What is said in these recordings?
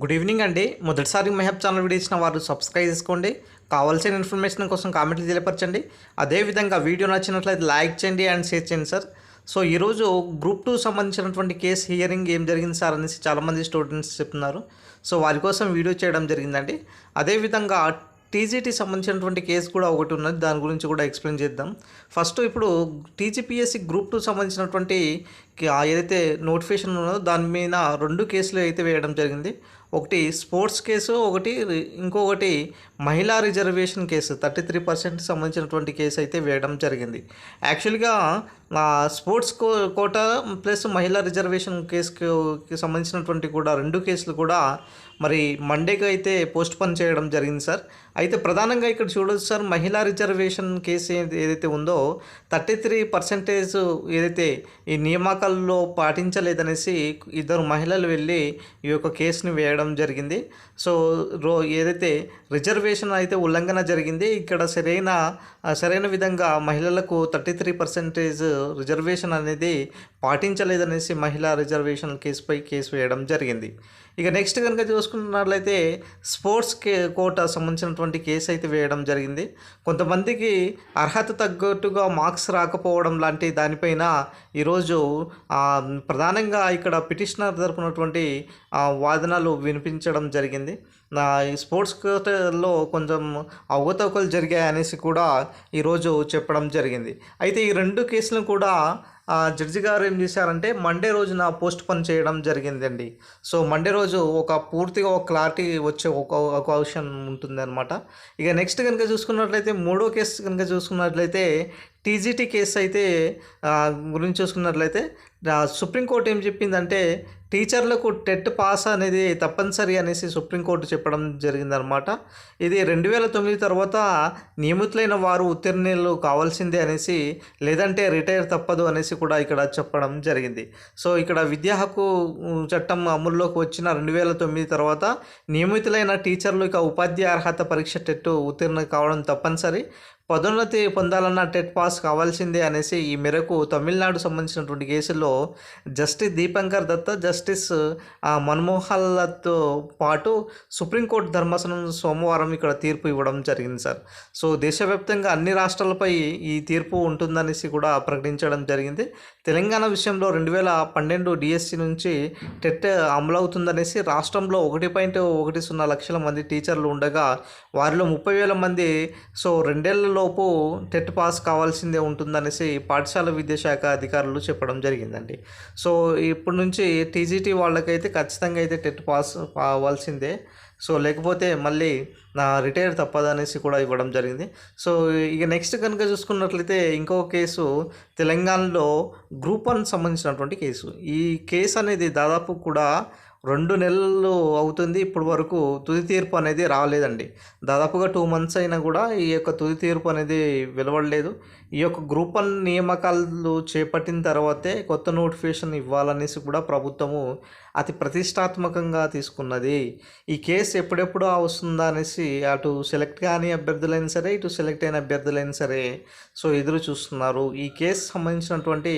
Good evening అండి. మొదటిసారి Mehab channel video ఇచ్చిన వారు సబ్స్క్రైబ్ చేసుకోండి. కావాల్సిన ఇన్ఫర్మేషన్ కోసం కామెంట్లు తెలియపరచండి. అదేవిధంగా వీడియో నచ్చినట్లయితే లైక్ చేయండి అండ్ షేర్ చేయండి సార్ సో ఈరోజు గ్రూప్ టూ సంబంధించినటువంటి కేసు హియరింగ్ ఏం జరిగింది సార్ అనేసి చాలామంది స్టూడెంట్స్ చెప్తున్నారు. సో వారి కోసం వీడియో చేయడం జరిగిందండి. అదేవిధంగా టీజీటీ సంబంధించినటువంటి కేసు కూడా ఒకటి ఉన్నది. దాని గురించి కూడా ఎక్స్ప్లెయిన్ చేద్దాం. ఫస్ట్ ఇప్పుడు టీజీపీఎస్సి గ్రూప్ టూ సంబంధించినటువంటి ఏదైతే నోటిఫికేషన్ ఉన్నదో దాని మీద రెండు కేసులు అయితే వేయడం జరిగింది. ఒకటి స్పోర్ట్స్ కేసు ఒకటి ఇంకొకటి మహిళా reservation case. Thirty three percent సంబంధించినటువంటి కేసు అయితే వేయడం జరిగింది. యాక్చువల్గా స్పోర్ట్స్ కో కోట ప్లస్ మహిళా రిజర్వేషన్ కేసుకి సంబంధించినటువంటి కూడా రెండు కేసులు కూడా మరి మండేకి అయితే పోస్ట్ పోన్ చేయడం జరిగింది సార్. అయితే ప్రధానంగా ఇక్కడ చూడొచ్చు సార్ మహిళా రిజర్వేషన్ కేసు ఏదైతే ఉందో థర్టీ త్రీ పర్సెంటేజ్ ఏదైతే ఈ నియామకాల్లో పాటించలేదనేసి ఇద్దరు మహిళలు వెళ్ళి ఈ యొక్క కేసుని వేయడం జరిగింది. సో రో ఏదైతే రిజర్వేషన్ అయితే ఉల్లంఘన జరిగింది ఇక్కడ సరైన సరైన విధంగా మహిళలకు థర్టీ త్రీ పర్సెంటేజ్ రిజర్వేషన్ అనేది పాటించలేదనేసి మహిళా రిజర్వేషన్ కేసుపై కేసు వేయడం జరిగింది. ఇక నెక్స్ట్ కనుక చూసుకున్నట్లయితే స్పోర్ట్స్ కే కోటా సంబంధించినటువంటి కేసు అయితే వేయడం జరిగింది. కొంతమందికి అర్హత తగ్గట్టుగా మార్క్స్ రాకపోవడం లాంటి దానిపైన ఈరోజు ప్రధానంగా ఇక్కడ పిటిషనర్ తరపునటువంటి వాదనలు వినిపించడం జరిగింది. స్పోర్ట్స్ కోటలో కొంచెం అవకతవకలు జరిగాయి అనేసి కూడా ఈరోజు చెప్పడం జరిగింది. అయితే ఈ రెండు కేసులను కూడా జడ్జి గారు ఏం చేశారంటే మండే రోజున పోస్ట్ పని చేయడం జరిగిందండి. సో మండే రోజు ఒక పూర్తిగా ఒక క్లారిటీ వచ్చే ఒక ఒక ఆప్షన్ ఉంటుందన్నమాట. ఇక నెక్స్ట్ కనుక చూసుకున్నట్లయితే మూడో కేసు కనుక చూసుకున్నట్లయితే టీజీటీ కేసు అయితే గురించి చూసుకున్నట్లయితే సుప్రీంకోర్టు ఏం చెప్పిందంటే టీచర్లకు టెట్ పాస్ అనేది తప్పనిసరి అనేసి సుప్రీంకోర్టు చెప్పడం జరిగిందనమాట ఇది రెండు వేల తొమ్మిది తర్వాత నియమితులైన వారు ఉత్తీర్ణులు కావాల్సిందే అనేసి లేదంటే రిటైర్ తప్పదు అనేసి కూడా ఇక్కడ చెప్పడం జరిగింది. సో ఇక్కడ విద్యా హక్కు చట్టం అమల్లోకి వచ్చిన రెండు వేల తొమ్మిది తర్వాత నియమితులైన టీచర్లు ఇక ఉపాధ్యాయ అర్హత పరీక్ష టెట్ ఉత్తీర్ణ కావడం తప్పనిసరి. పదోన్నతి పొందాలన్న టెట్ పాస్ కావాల్సిందే అనేసి ఈ మేరకు తమిళనాడు సంబంధించినటువంటి కేసులో జస్టిస్ దీపంకర్ దత్త జస్టిస్ ఆ, మన్మోహన్లతో పాటు సుప్రీంకోర్టు ధర్మాసనం సోమవారం ఇక్కడ తీర్పు ఇవ్వడం జరిగింది సార్. సో దేశవ్యాప్తంగా అన్ని రాష్ట్రాలపై ఈ తీర్పు ఉంటుందనేసి కూడా ప్రకటించడం జరిగింది. తెలంగాణ విషయంలో రెండు వేల పన్నెండు డిఎస్సి నుంచి టెట్ అమలవుతుందనేసి రాష్ట్రంలో ఒకటి పాయింట్ ఒకటి సున్నా లక్షల మంది టీచర్లు ఉండగా వారిలో ముప్పై వేల మంది సో లోపు టెట్ పాస్ కావాల్సిందే ఉంటుందనేసి పాఠశాల విద్యాశాఖ అధికారులు చెప్పడం జరిగిందండి. సో ఇప్పటి నుంచి టీజీటీ వాళ్ళకైతే ఖచ్చితంగా అయితే టెట్ పాస్ అవ్వాల్సిందే సో లేకపోతే మళ్ళీ నా రిటైర్ తప్పదనేసి కూడా ఇవ్వడం జరిగింది. సో ఇక నెక్స్ట్ కనుక చూసుకున్నట్లయితే ఇంకో కేసు తెలంగాణలో గ్రూప్ వన్ సంబంధించినటువంటి కేసు. ఈ కేసు అనేది దాదాపు కూడా రెండు నెలలు అవుతుంది ఇప్పటి వరకు తుది తీర్పు అనేది రాలేదండి. దాదాపుగా టూ మంత్స్ అయినా కూడా ఈ యొక్క తుది తీర్పు అనేది వెలువడలేదు. ఈ యొక్క గ్రూప్ వన్ నియామకాలు చేపట్టిన తర్వాతే కొత్త నోటిఫికేషన్ ఇవ్వాలనేసి కూడా ప్రభుత్వము అతి ప్రతిష్టాత్మకంగా తీసుకున్నది. ఈ కేసు ఎప్పుడెప్పుడు వస్తుందా అనేసి అటు సెలెక్ట్ కాని అభ్యర్థులైనా సరే ఇటు సెలెక్ట్ అయిన అభ్యర్థులైనా సరే సో ఎదురు చూస్తున్నారు. ఈ కేసు సంబంధించినటువంటి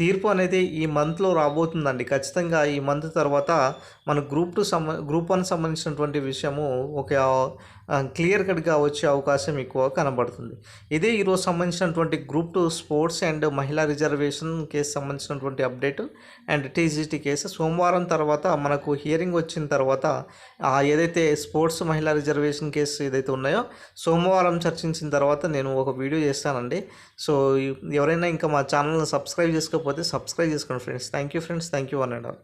తీర్పు అనేది ఈ మంత్లో రాబోతుందండి. ఖచ్చితంగా ఈ మంత్ తర్వాత మన గ్రూప్ టు సంబ గ్రూప్ వన్ సంబంధించినటువంటి విషయము ఒక క్లియర్ కట్గా వచ్చే అవకాశం ఎక్కువ కనబడుతుంది. ఇదే ఈరోజు సంబంధించినటువంటి గ్రూప్ టూ స్పోర్ట్స్ అండ్ మహిళా రిజర్వేషన్ కేసు సంబంధించినటువంటి అప్డేట్ అండ్ టీజీటీ కేసు. సోమవారం తర్వాత మనకు హియరింగ్ వచ్చిన తర్వాత ఏదైతే స్పోర్ట్స్ మహిళా రిజర్వేషన్ కేసు ఏదైతే ఉన్నాయో సోమవారం చర్చించిన తర్వాత నేను ఒక వీడియో చేస్తానండి. సో ఎవరైనా ఇంకా మా ఛానల్ని సబ్స్క్రైబ్ చేసుకోకపోతే సబ్స్క్రైబ్ చేసుకోండి friends. Thank you friends. Thank you one and all.